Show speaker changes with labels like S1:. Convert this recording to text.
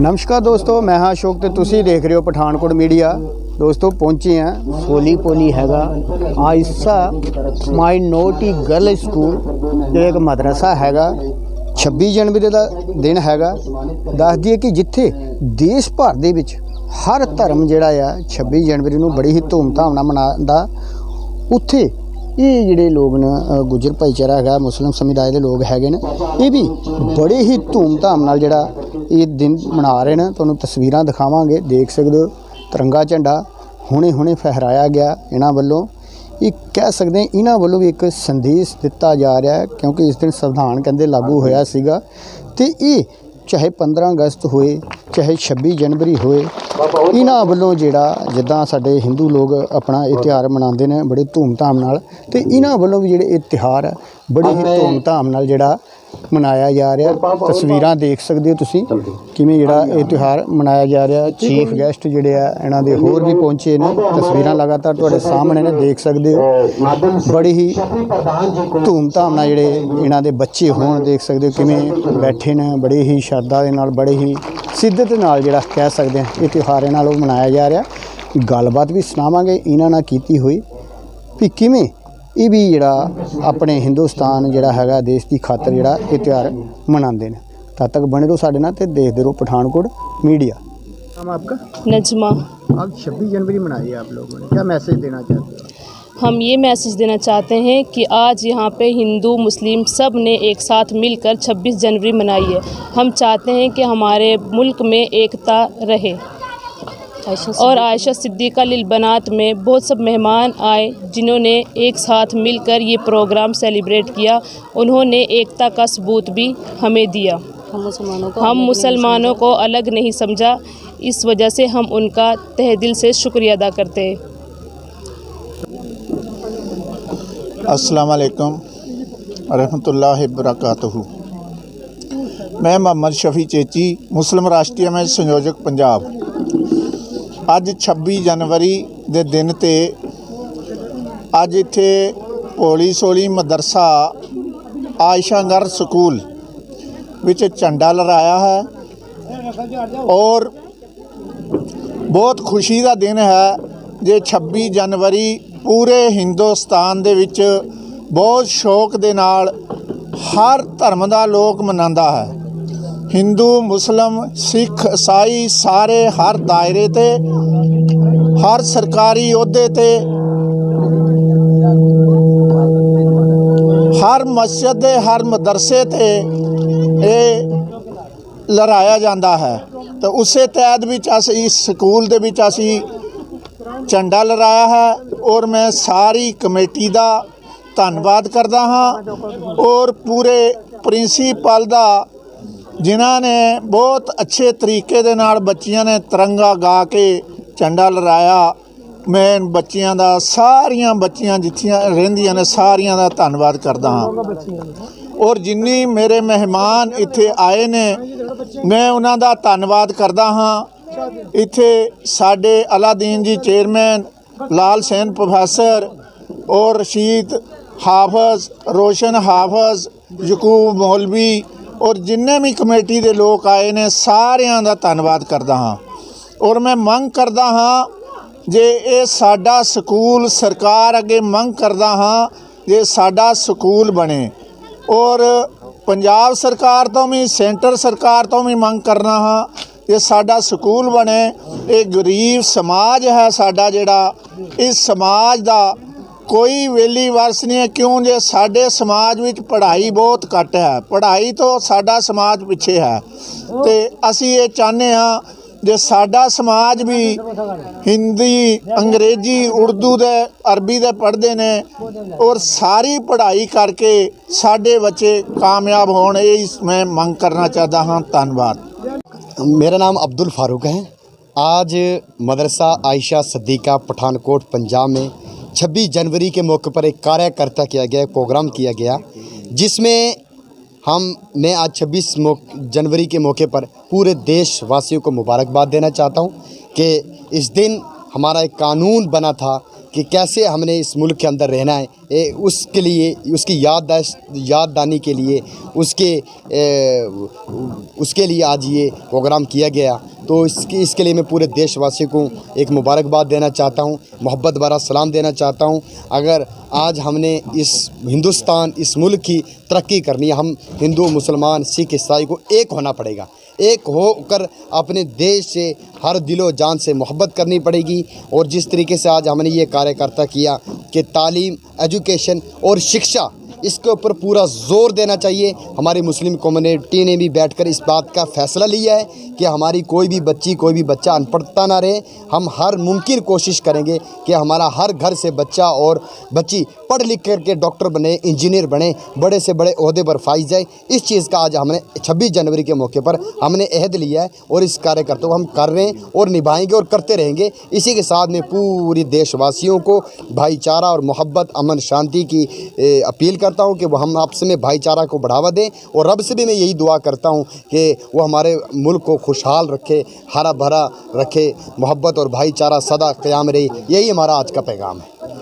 S1: ਨਮਸਕਾਰ ਦੋਸਤੋ ਮੈਂ ਹਾਂ ਅਸ਼ੋਕ ਤੇ ਤੁਸੀਂ ਦੇਖ ਰਹੇ ਹੋ ਪਠਾਨਕੋਟ ਮੀਡੀਆ। ਦੋਸਤੋ ਪਹੁੰਚੇ ਆ ਸੋਲੀ ਪੋਲੀ ਹੈਗਾ ਆਇਸਾ ਮਾਈਨੋਰਟੀ ਗਰਲ ਸਕੂਲ ਜਿਹੜਾ ਇੱਕ ਮਦਰਸਾ ਹੈਗਾ। 26 ਜਨਵਰੀ ਦਾ ਦਿਨ ਹੈਗਾ। ਦੱਸ ਦਈਏ ਕਿ ਜਿੱਥੇ ਦੇਸ਼ ਭਰ ਦੇ ਵਿੱਚ ਹਰ ਧਰਮ ਜਿਹੜਾ ਆ 26 ਜਨਵਰੀ ਨੂੰ ਬੜੀ ਹੀ ਧੂਮਧਾਮ ਨਾਲ ਮਨਾਉਂਦਾ। ਉੱਥੇ ਇਹ ਜਿਹੜੇ ਲੋਕ ਨੇ ਅ, ਗੁੱਜਰ ਭਾਈਚਾਰਾ ਹੈਗਾ ਮੁਸਲਿਮ ਸਮੁਦਾਇ ਦੇ ਲੋਕ ਹੈਗੇ ਨੇ ਇਹ ਵੀ ਬੜੇ ਹੀ ਧੂਮਧਾਮ ਨਾਲ ਜਿਹੜਾ ਇਹ ਦਿਨ ਮਨਾ ਰਹੇ ਨੇ। ਤੁਹਾਨੂੰ ਤਸਵੀਰਾਂ ਦਿਖਾਵਾਂਗੇ। ਦੇਖ ਸਕਦੇ ਹੋ ਤਿਰੰਗਾ ਝੰਡਾ ਹੁਣੇ ਹੁਣੇ ਫਹਿਰਾਇਆ ਗਿਆ ਇਹਨਾਂ ਵੱਲੋਂ। ਇਹ ਕਹਿ ਸਕਦੇ ਹਾਂ ਇਹਨਾਂ ਵੱਲੋਂ ਵੀ ਇੱਕ ਸੰਦੇਸ਼ ਦਿੱਤਾ ਜਾ ਰਿਹਾ ਹੈ ਕਿਉਂਕਿ ਇਸ ਦਿਨ ਸੰਵਿਧਾਨ ਕਹਿੰਦੇ ਲਾਗੂ ਹੋਇਆ ਸੀਗਾ। ਤੇ ਇਹ ਚਾਹੇ 15 ਅਗਸਤ ਹੋਏ ਚਾਹੇ 26 ਜਨਵਰੀ ਹੋਏ ਇਹਨਾਂ ਵੱਲੋਂ ਜਿਹੜਾ ਜਿੱਦਾਂ ਸਾਡੇ ਹਿੰਦੂ ਲੋਕ ਆਪਣਾ ਇਹ ਤਿਉਹਾਰ ਮਨਾਉਂਦੇ ਨੇ ਬੜੇ ਧੂਮਧਾਮ ਨਾਲ। ਤੇ ਇਹਨਾਂ ਵੱਲੋਂ ਵੀ ਜਿਹੜੇ ਇਹ ਤਿਉਹਾਰ ਹੈ ਬੜੇ ਹੀ ਧੂਮਧਾਮ ਨਾਲ ਜਿਹੜਾ ਮਨਾਇਆ ਜਾ ਰਿਹਾ। ਤਸਵੀਰਾਂ ਦੇਖ ਸਕਦੇ ਹੋ ਤੁਸੀਂ। ਕਿਵੇਂ ਜਿਹੜਾ ਇਹ ਤਿਉਹਾਰ ਮਨਾਇਆ ਜਾ ਰਿਹਾ। ਚੀਫ ਗੈਸਟ ਜਿਹੜੇ ਆ ਇਹਨਾਂ ਦੇ ਹੋਰ ਵੀ ਪਹੁੰਚੇ ਨੇ। ਤਸਵੀਰਾਂ ਲਗਾਤਾਰ ਤੁਹਾਡੇ ਸਾਹਮਣੇ ਨੇ ਦੇਖ ਸਕਦੇ ਹੋ। ਬੜੀ ਹੀ ਧੂਮਧਾਮ ਨਾਲ ਜਿਹੜੇ ਇਹਨਾਂ ਦੇ ਬੱਚੇ ਹੋਣ ਦੇਖ ਸਕਦੇ ਹੋ ਕਿਵੇਂ ਬੈਠੇ ਨੇ ਬੜੇ ਹੀ ਸ਼ਰਧਾ ਦੇ ਨਾਲ ਬੜੇ ਹੀ ਸਿੱਧਤ ਨਾਲ ਜਿਹੜਾ ਕਹਿ ਸਕਦੇ ਆ ਇਹ ਤਿਉਹਾਰ ਇਹਨਾਂ ਨਾਲ ਮਨਾਇਆ ਜਾ ਰਿਹਾ। ਗੱਲਬਾਤ ਵੀ ਸੁਣਾਵਾਂਗੇ ਇਹਨਾਂ ਨਾਲ ਕੀਤੀ ਹੋਈ। ਵੀ ਕਿਵੇਂ ਇਹ ਵੀ جڑا ਆਪਣੇ ਹਿੰਦੁਸਤਾਨ ਜਿਹੜਾ ਹੈਗਾ ਦੇਸ਼ ਦੀ ਖਾਤਰ ਜਿਹੜਾ ਇਹ ਤਿਉਹਾਰ ਮਨਾਉਂਦੇ ਨੇ। ਤਦ ਤੱਕ ਬਣੇ ਰਹੋ ਸਾਡੇ ਨਾਲ ਤੇ ਦੇਖਦੇ ਰਹੋ ਪਠਾਨਕੋਟ ਮੀਡੀਆ। ਨਾਮ ਆਪਕਾ?
S2: نجمہ
S1: اب چھبیس جنوری منائی ہے آپ لوگوں نے کیا میسج دینا چاہتے
S2: ہیں ہم یہ میسج دینا چاہتے ہیں کہ آج یہاں پہ ہندو مسلم سب نے ایک ساتھ مل کر چھبیس جنوری منائی ہے ہم چاہتے ہیں کہ ہمارے ملک میں ایکتا رہے اور عائشہ صدیقہ للبنات میں بہت سب مہمان آئے جنہوں نے ایک ساتھ مل کر یہ پروگرام سیلیبریٹ کیا۔ انہوں نے ایکتا کا
S3: ثبوت بھی ہمیں
S2: دیا۔ ہم مسلمانوں کو, الگ نہیں سمجھا۔ اس وجہ سے ہم ان کا تہدل سے شکریہ ادا کرتے
S4: ہیں۔ السلام علیکم۔ ورحمۃ اللہ وبرکاتہ۔ میں محمد شفیع چیچی مسلم راشٹریہ میں سنجوجک پنجاب۔ ਅੱਜ 26 ਜਨਵਰੀ ਦੇ ਦਿਨ ਤੇ ਅੱਜ ਇੱਥੇ ਭੋਲੀ ਸੋਲੀ ਮਦਰਸਾ ਆਇਸ਼ਾਗਰ ਸਕੂਲ ਵਿੱਚ ਝੰਡਾ ਲਹਿਰਾਇਆ ਹੈ ਔਰ ਬਹੁਤ ਖੁਸ਼ੀ ਦਾ ਦਿਨ ਹੈ ਜੇ 26 ਜਨਵਰੀ ਪੂਰੇ ਹਿੰਦੁਸਤਾਨ ਦੇ ਵਿੱਚ ਬਹੁਤ ਸ਼ੌਕ ਦੇ ਨਾਲ ਹਰ ਧਰਮ ਦਾ ਲੋਕ ਮਨਾਉਂਦਾ ਹੈ। ਹਿੰਦੂ, ਮੁਸਲਮ, ਸਿੱਖ, ਈਸਾਈ ਸਾਰੇ ਹਰ ਦਾਇਰੇ ਤੇ, ਹਰ ਸਰਕਾਰੀ ਅਹੁਦੇ ਤੇ, ਹਰ ਮਸਜਿਦ ਦੇ, ਹਰ ਮਦਰਸੇ ਤੇ ਇਹ ਲਹਿਰਾਇਆ ਜਾਂਦਾ ਹੈ। ਤੇ ਉਸੇ ਤਹਿਤ ਵਿੱਚ ਅਸੀਂ ਇਸ ਸਕੂਲ ਦੇ ਵਿੱਚ ਅਸੀਂ ਝੰਡਾ ਲਹਿਰਾਇਆ ਹੈ ਔਰ ਮੈਂ ਸਾਰੀ ਕਮੇਟੀ ਦਾ ਧੰਨਵਾਦ ਕਰਦਾ ਹਾਂ ਔਰ ਪੂਰੇ ਪ੍ਰਿੰਸੀਪਲ ਦਾ ਜਿਨ੍ਹਾਂ ਨੇ ਬਹੁਤ ਅੱਛੇ ਤਰੀਕੇ ਦੇ ਨਾਲ ਬੱਚੀਆਂ ਨੇ ਤਿਰੰਗਾ ਗਾ ਕੇ ਝੰਡਾ ਲਹਿਰਾਇਆ। ਮੈਂ ਬੱਚਿਆਂ ਦਾ, ਸਾਰੀਆਂ ਬੱਚੀਆਂ ਜਿੱਥੀਆਂ ਰਹਿੰਦੀਆਂ ਨੇ, ਸਾਰੀਆਂ ਦਾ ਧੰਨਵਾਦ ਕਰਦਾ ਹਾਂ। ਔਰ ਜਿੰਨੀ ਮੇਰੇ ਮਹਿਮਾਨ ਇੱਥੇ ਆਏ ਨੇ, ਮੈਂ ਉਹਨਾਂ ਦਾ ਧੰਨਵਾਦ ਕਰਦਾ ਹਾਂ। ਇੱਥੇ ਸਾਡੇ ਅਲਾਦੀਨ ਜੀ ਚੇਅਰਮੈਨ, ਲਾਲ ਸੈਨ ਪ੍ਰੋਫੈਸਰ ਔਰ ਰਸ਼ੀਦ ਹਾਫਜ਼, ਰੋਸ਼ਨ ਹਾਫਜ਼, ਯਕੂਬ ਮੌਲਵੀ ਔਰ ਜਿੰਨੇ ਵੀ ਕਮੇਟੀ ਦੇ ਲੋਕ ਆਏ ਨੇ, ਸਾਰਿਆਂ ਦਾ ਧੰਨਵਾਦ ਕਰਦਾ ਹਾਂ। ਔਰ ਮੈਂ ਮੰਗ ਕਰਦਾ ਹਾਂ ਜੇ ਇਹ ਸਾਡਾ ਸਕੂਲ ਸਰਕਾਰ ਅੱਗੇ ਮੰਗ ਕਰਦਾ ਹਾਂ, ਜੇ ਸਾਡਾ ਸਕੂਲ ਬਣੇ। ਔਰ ਪੰਜਾਬ ਸਰਕਾਰ ਤੋਂ ਵੀ, ਸੈਂਟਰ ਸਰਕਾਰ ਤੋਂ ਵੀ ਮੰਗ ਕਰਨਾ ਹਾਂ ਕਿ ਸਾਡਾ ਸਕੂਲ ਬਣੇ। ਇਹ ਗਰੀਬ ਸਮਾਜ ਹੈ ਸਾਡਾ ਜਿਹੜਾ, ਇਸ ਸਮਾਜ ਦਾ ਕੋਈ ਵੇਲੀ ਵਰਸ ਨਹੀਂ ਹੈ ਕਿਉਂ ਜੇ ਸਾਡੇ ਸਮਾਜ ਵਿੱਚ ਪੜ੍ਹਾਈ ਬਹੁਤ ਘੱਟ ਹੈ ਪੜ੍ਹਾਈ ਤੋਂ ਸਾਡਾ ਸਮਾਜ ਪਿੱਛੇ ਹੈ ਤੇ ਅਸੀਂ ਇਹ ਚਾਹੁੰਦੇ ਹਾਂ ਜੇ ਸਾਡਾ ਸਮਾਜ ਵੀ ਹਿੰਦੀ ਅੰਗਰੇਜ਼ੀ ਉਰਦੂ ਦੇ ਅਰਬੀ ਦੇ ਪੜ੍ਹਦੇ ਨੇ ਔਰ ਸਾਰੀ ਪੜ੍ਹਾਈ ਕਰਕੇ ਸਾਡੇ ਬੱਚੇ ਕਾਮਯਾਬ ਹੋਣ ਇਹ ਮੈਂ ਮੰਗ ਕਰਨਾ ਚਾਹਦਾ ਹਾਂ ਧੰਨਵਾਦ
S5: मेरा नाम अब्दुल फारूक है आज मदरसा आयशा सद्दीक़ा पठानकोट पंजाब में چھبیس جنوری کے موقع پر ایک کاریہ کرتا کیا گیا، ایک پروگرام کیا گیا، جس میں ہم، میں آج چھبیس جنوری کے موقع پر پورے دیش واسیوں کو مبارکباد دینا چاہتا ہوں کہ اس دن ہمارا ایک قانون بنا تھا کہ کیسے ہم نے اس ملک کے اندر رہنا ہے۔ اس کے لیے، اس کی یادداشت یاد دانی کے لیے، اس کے اس کے لیے آج یہ پروگرام کیا گیا۔ تو اس کے اس کے لیے میں پورے دیش واسی کو ایک مبارکباد دینا چاہتا ہوں، محبت بھرا سلام دینا چاہتا ہوں۔ اگر آج ہم نے اس ہندوستان، اس ملک کی ترقی کرنی ہے، ہم ہندو، مسلمان، سکھ، عیسائی کو ایک ہونا پڑے گا۔ ایک ہو کر اپنے دیش سے ہر دل و جان سے محبت کرنی پڑے گی اور جس طریقے سے آج ہم نے یہ کاریہ کرتا کیا کہ تعلیم، ایجوکیشن اور شکشا، اس کے اوپر پورا زور دینا چاہیے۔ ہماری مسلم کمیونٹی نے بھی بیٹھ کر اس بات کا فیصلہ لیا ہے کہ ہماری کوئی بھی بچی، کوئی بھی بچہ ان پڑھتا نہ رہے۔ ہم ہر ممکن کوشش کریں گے کہ ہمارا ہر گھر سے بچہ اور بچی پڑھ لکھ کر کے ڈاکٹر بنے، انجینئر بنے، بڑے سے بڑے عہدے پر فائز جائے اس چیز کا آج ہم نے چھبیس جنوری کے موقع پر ہم نے عہد لیا ہے اور اس کاریہ کرتے کو ہم کر رہے ہیں اور نبھائیں گے اور کرتے رہیں گے۔ اسی کے ساتھ میں پوری دیش واسیوں کو بھائی چارہ اور محبت، امن، شانتی کی اپیل کرتا ہوں کہ وہ ہم آپس میں بھائی چارہ کو بڑھاوا دیں۔ اور رب سے بھی میں یہی دعا کرتا ہوں کہ وہ ہمارے ملک کو خوشحال رکھے، ہرا بھرا رکھے، محبت اور بھائی چارہ سدا قیام رہی یہی ہمارا آج کا پیغام ہے۔